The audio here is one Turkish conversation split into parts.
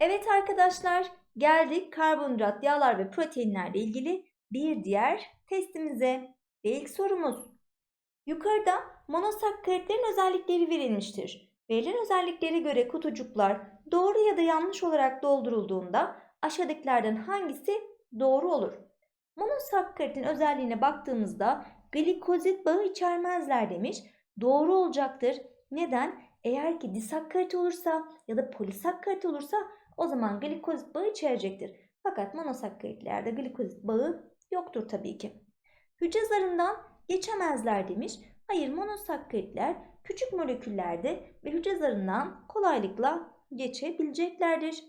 Evet arkadaşlar, geldik karbonhidrat, yağlar ve proteinlerle ilgili bir diğer testimize. Ve ilk sorumuz. Yukarıda monosakkaritlerin özellikleri verilmiştir. Verilen özelliklere göre kutucuklar doğru ya da yanlış olarak doldurulduğunda aşağıdakilerden hangisi doğru olur? Monosakkaritin özelliğine baktığımızda glikozit bağı içermezler demiş. Doğru olacaktır. Neden? Eğer ki disakkarit olursa ya da polisakkarit olursa o zaman glikozit bağı içerecektir. Fakat monosakkaritlerde glikozit bağı yoktur tabii ki. Hücre zarından geçemezler demiş. Hayır monosakkaritler küçük moleküllerde ve hücre zarından kolaylıkla geçebileceklerdir.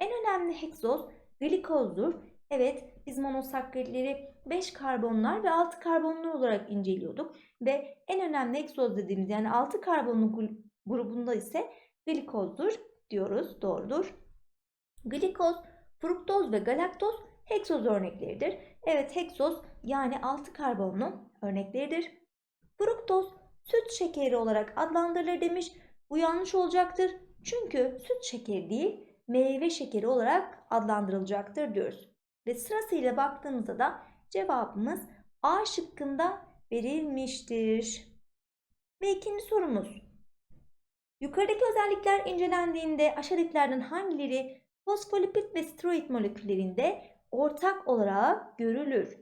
En önemli heksoz glikozdur. Evet biz monosakkaritleri 5 karbonlar ve 6 karbonlar olarak inceliyorduk. Ve en önemli heksoz dediğimiz yani 6 karbonlu grubunda ise glikozdur diyoruz. Doğrudur. Glikoz, fruktoz ve galaktoz heksoz örnekleridir. Evet heksoz yani 6 karbonlu örnekleridir. Fruktoz süt şekeri olarak adlandırılır demiş. Bu yanlış olacaktır. Çünkü süt şekeri değil meyve şekeri olarak adlandırılacaktır diyoruz. Ve sırasıyla baktığımızda da cevabımız A şıkkında verilmiştir. Ve ikinci sorumuz. Yukarıdaki özellikler incelendiğinde aşağıdakilerden hangileri fosfolipid ve steroid moleküllerinde ortak olarak görülür?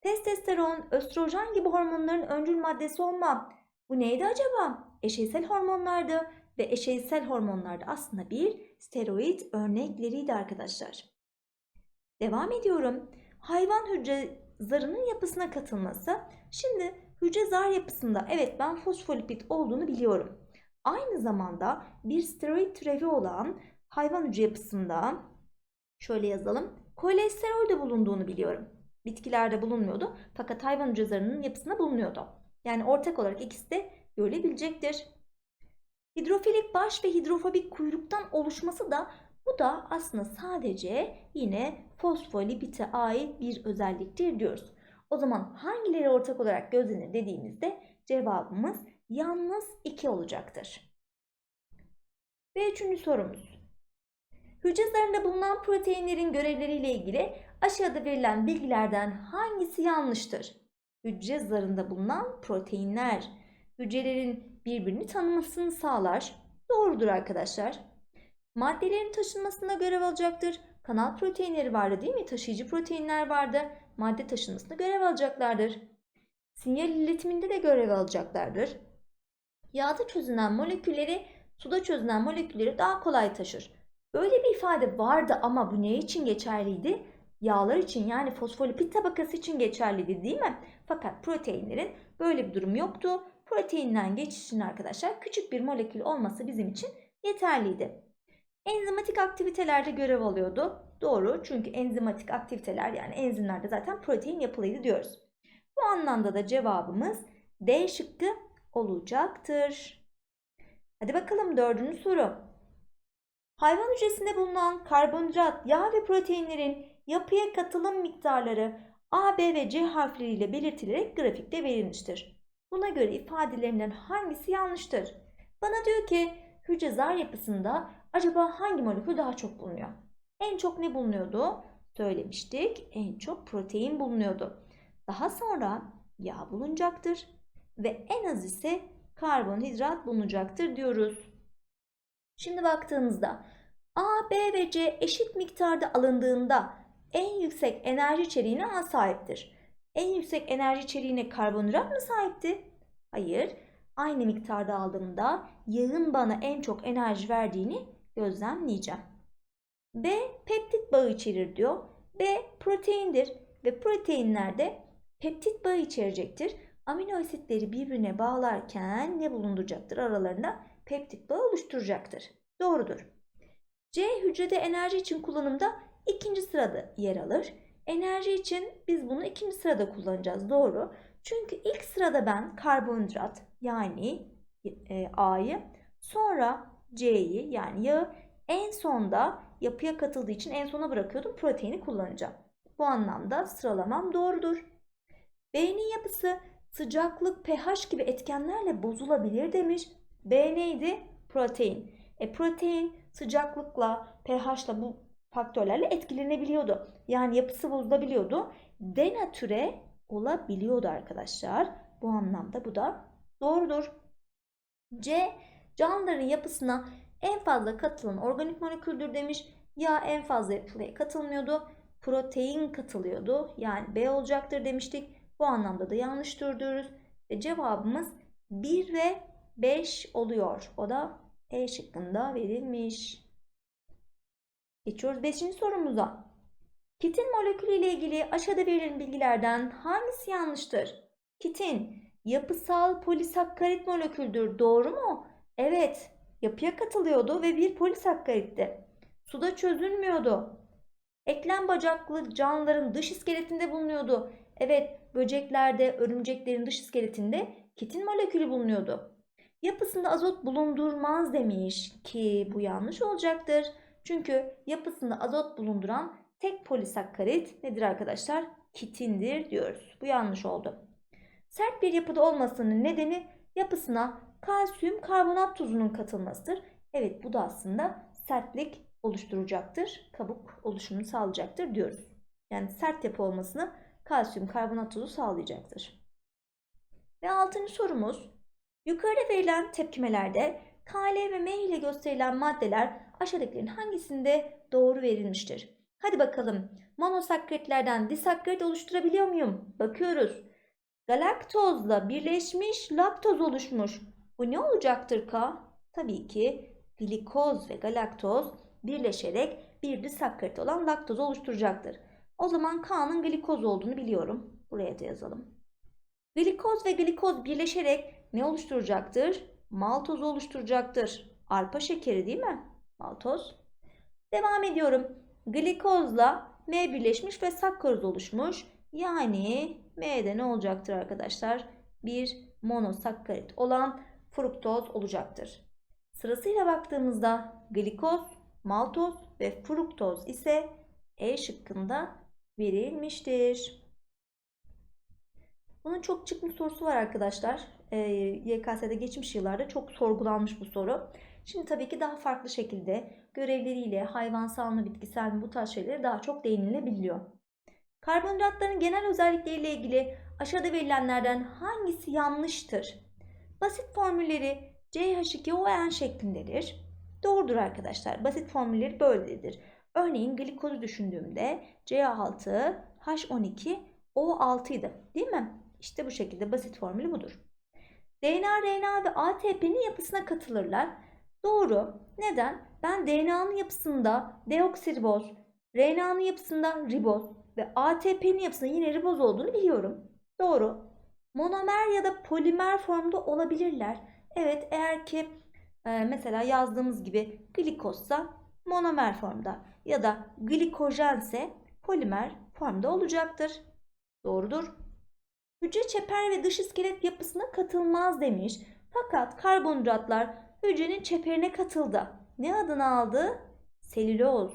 Testosteron, östrojen gibi hormonların öncül maddesi olma. Bu neydi acaba? Eşeysel hormonlardı ve eşeysel hormonlarda aslında bir steroid örnekleriydi arkadaşlar. Devam ediyorum. Hayvan hücre zarının yapısına katılması. Şimdi hücre zar yapısında evet ben fosfolipid olduğunu biliyorum. Aynı zamanda bir steroid türevi olan hayvan hücre yapısında şöyle yazalım. Kolesterol de bulunduğunu biliyorum. Bitkilerde bulunmuyordu fakat hayvan hücre zarının yapısında bulunuyordu. Yani ortak olarak ikisi de görülebilecektir. Hidrofilik baş ve hidrofobik kuyruktan oluşması da bu da aslında sadece yine fosfolipite ait bir özelliktir diyoruz. O zaman hangileri ortak olarak gözlenir dediğimizde cevabımız yalnız 2 olacaktır. Ve üçüncü sorumuz. Hücre zarında bulunan proteinlerin görevleriyle ilgili aşağıda verilen bilgilerden hangisi yanlıştır? Hücre zarında bulunan proteinler hücrelerin birbirini tanımasını sağlar. Doğrudur arkadaşlar. Maddelerin taşınmasında görev alacaktır. Kanal proteinleri vardı değil mi? Taşıyıcı proteinler vardı. Madde taşınmasında görev alacaklardır. Sinyal iletiminde de görev alacaklardır. Yağda çözünen molekülleri suda çözünen molekülleri daha kolay taşır. Böyle bir ifade vardı ama bu ne için geçerliydi? Yağlar için yani fosfolipid tabakası için geçerliydi değil mi? Fakat proteinlerin böyle bir durum yoktu. Proteinden geçiş için arkadaşlar küçük bir molekül olması bizim için yeterliydi. Enzimatik aktivitelerde görev alıyordu. Doğru çünkü enzimatik aktiviteler yani enzimlerde zaten protein yapılıydı diyoruz. Bu anlamda da cevabımız D şıkkı olacaktır. Hadi bakalım dördüncü soru. Hayvan hücresinde bulunan karbonhidrat, yağ ve proteinlerin yapıya katılım miktarları A, B ve C harfleriyle belirtilerek grafikte verilmiştir. Buna göre ifadelerinden hangisi yanlıştır? Bana diyor ki hücre zar yapısında acaba hangi molekül daha çok bulunuyor? En çok ne bulunuyordu? Söylemiştik. En çok protein bulunuyordu. Daha sonra yağ bulunacaktır ve en az ise karbonhidrat bulunacaktır diyoruz. Şimdi baktığımızda A, B ve C eşit miktarda alındığında en yüksek enerji içeriğine A sahiptir. En yüksek enerji içeriğine karbonhidrat mı sahipti? Hayır. Aynı miktarda aldığımda yağın bana en çok enerji verdiğini gözlemleyeceğim. B peptit bağı içerir diyor. B proteindir ve proteinlerde peptit bağı içerecektir. Amino asitleri birbirine bağlarken ne bulunduracaktır aralarında? Peptit bağı oluşturacaktır. Doğrudur. C hücrede enerji için kullanımda ikinci sırada yer alır. Enerji için biz bunu ikinci sırada kullanacağız. Doğru. Çünkü ilk sırada ben karbonhidrat yani e, A'yı sonra C'yi yani yağı en sonda yapıya katıldığı için en sona bırakıyordum. Proteini kullanacağım. Bu anlamda sıralamam doğrudur. Beynin yapısı sıcaklık, pH gibi etkenlerle bozulabilir demiş. B neydi? Protein. E protein sıcaklıkla, pH'la bu faktörlerle etkilenebiliyordu. Yani yapısı bozulabiliyordu. Denatüre olabiliyordu arkadaşlar. Bu anlamda bu da doğrudur. C. Canlıların yapısına en fazla katılan organik moleküldür demiş. Ya en fazla katılmıyordu. Protein katılıyordu. Yani B olacaktır demiştik. Bu anlamda da yanlıştır diyoruz. Ve cevabımız 1 ve 5 oluyor. O da E şıkkında verilmiş. Geçiyoruz 5. sorumuza. Kitin molekülü ile ilgili aşağıda verilen bilgilerden hangisi yanlıştır? Kitin yapısal polisakkarit moleküldür. Doğru mu? Evet. Yapıya katılıyordu ve bir polisakkaritti. Suda çözünmüyordu. Eklem bacaklı canlıların dış iskeletinde bulunuyordu. Evet, böceklerde, örümceklerin dış iskeletinde kitin molekülü bulunuyordu. Yapısında azot bulundurmaz demiş ki bu yanlış olacaktır. Çünkü yapısında azot bulunduran tek polisakkarit nedir arkadaşlar? Kitindir diyoruz. Bu yanlış oldu. Sert bir yapıda olmasının nedeni yapısına kalsiyum karbonat tuzunun katılmasıdır. Evet bu da aslında sertlik oluşturacaktır. Kabuk oluşumunu sağlayacaktır diyoruz. Yani sert yapı olmasını kalsiyum karbonat tuzu sağlayacaktır. Ve altıncı sorumuz. Yukarıda verilen tepkimelerde Kl ve M ile gösterilen maddeler aşağıdakilerin hangisinde doğru verilmiştir? Hadi bakalım. Monosakkaritlerden disakkarit oluşturabiliyor muyum? Bakıyoruz. Galaktozla birleşmiş laktoz oluşmuş. Bu ne olacaktır K? Tabii ki glikoz ve galaktoz birleşerek bir disakkarit olan laktoz oluşturacaktır. O zaman K'nın glikoz olduğunu biliyorum. Buraya da yazalım. Glikoz ve glikoz birleşerek ne oluşturacaktır? Maltoz oluşturacaktır. Arpa şekeri değil mi? Maltoz. Devam ediyorum. Glikozla M birleşmiş ve sakkaroz oluşmuş. Yani M'de ne olacaktır arkadaşlar? Bir monosakkarit olan fruktoz olacaktır. Sırasıyla baktığımızda glikoz, maltoz ve fruktoz ise E şıkkında verilmiştir. Bunun çok çıkmış sorusu var arkadaşlar. Ee, YKS'de geçmiş yıllarda çok sorgulanmış bu soru. Şimdi tabii ki daha farklı şekilde görevleriyle hayvansal mı bitkisel mi bu tarz şeylere daha çok değinilebiliyor. Karbonhidratların genel özellikleriyle ilgili aşağıda verilenlerden hangisi yanlıştır? Basit formülleri CH2ON şeklindedir. Doğrudur arkadaşlar. Basit formülleri böyledir. Örneğin glikozu düşündüğümde CH6 H12 O6 idi. Değil mi? İşte bu şekilde basit formülü budur. DNA, RNA ve ATP'nin yapısına katılırlar. Doğru. Neden? Ben DNA'nın yapısında deoksiriboz, RNA'nın yapısında riboz ve ATP'nin yapısında yine riboz olduğunu biliyorum. Doğru. Monomer ya da polimer formda olabilirler. Evet eğer ki e, mesela yazdığımız gibi glikozsa monomer formda ya da glikojense polimer formda olacaktır. Doğrudur. Hücre çeper ve dış iskelet yapısına katılmaz demiş. Fakat karbonhidratlar hücrenin çeperine katıldı. Ne adını aldı? Selüloz.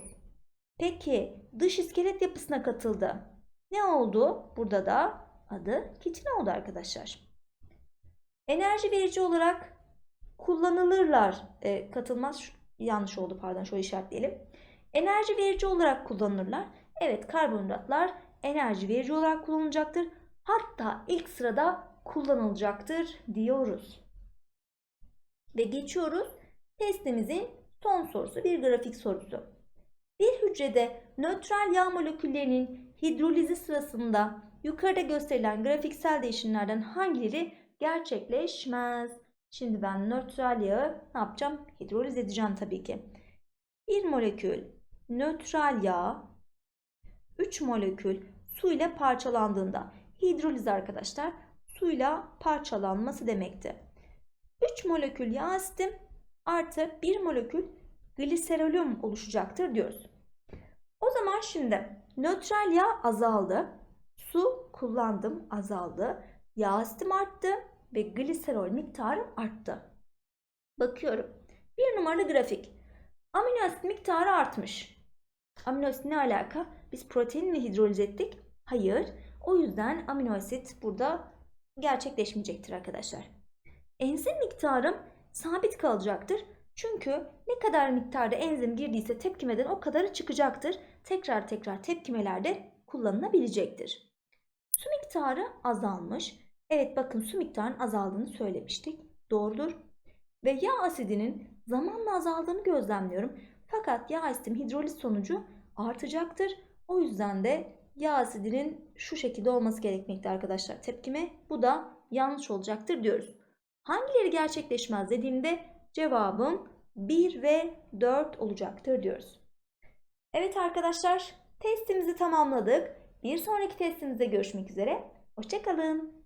Peki dış iskelet yapısına katıldı. Ne oldu? Burada da adı kitin oldu arkadaşlar. Enerji verici olarak kullanılırlar. E, katılmaz yanlış oldu pardon şöyle işaretleyelim. Enerji verici olarak kullanılırlar. Evet karbonhidratlar enerji verici olarak kullanılacaktır. Hatta ilk sırada kullanılacaktır diyoruz. Ve geçiyoruz testimizin son sorusu bir grafik sorusu. Bir hücrede nötral yağ moleküllerinin hidrolizi sırasında yukarıda gösterilen grafiksel değişimlerden hangileri gerçekleşmez? Şimdi ben nötral yağı ne yapacağım? Hidroliz edeceğim tabii ki. Bir molekül nötral yağ 3 molekül su ile parçalandığında hidroliz arkadaşlar suyla parçalanması demekti. 3 molekül yağ asitim artı 1 molekül gliserolüm oluşacaktır diyoruz. O zaman şimdi nötral yağ azaldı. Su kullandım azaldı. Yağ asitim arttı ve gliserol miktarı arttı. Bakıyorum. Bir numaralı grafik. Amino asit miktarı artmış. Amino asit ne alaka? Biz protein mi hidroliz ettik? Hayır. O yüzden amino asit burada gerçekleşmeyecektir arkadaşlar. Enzim miktarım sabit kalacaktır. Çünkü ne kadar miktarda enzim girdiyse tepkimeden o kadarı çıkacaktır. Tekrar tekrar tepkimelerde kullanılabilecektir. Su miktarı azalmış. Evet bakın su miktarının azaldığını söylemiştik. Doğrudur. Ve yağ asidinin zamanla azaldığını gözlemliyorum. Fakat yağ asidim hidroliz sonucu artacaktır. O yüzden de yağ asidinin şu şekilde olması gerekmekte arkadaşlar tepkime. Bu da yanlış olacaktır diyoruz. Hangileri gerçekleşmez dediğimde cevabım 1 ve 4 olacaktır diyoruz. Evet arkadaşlar testimizi tamamladık. Bir sonraki testimizde görüşmek üzere. Hoşçakalın.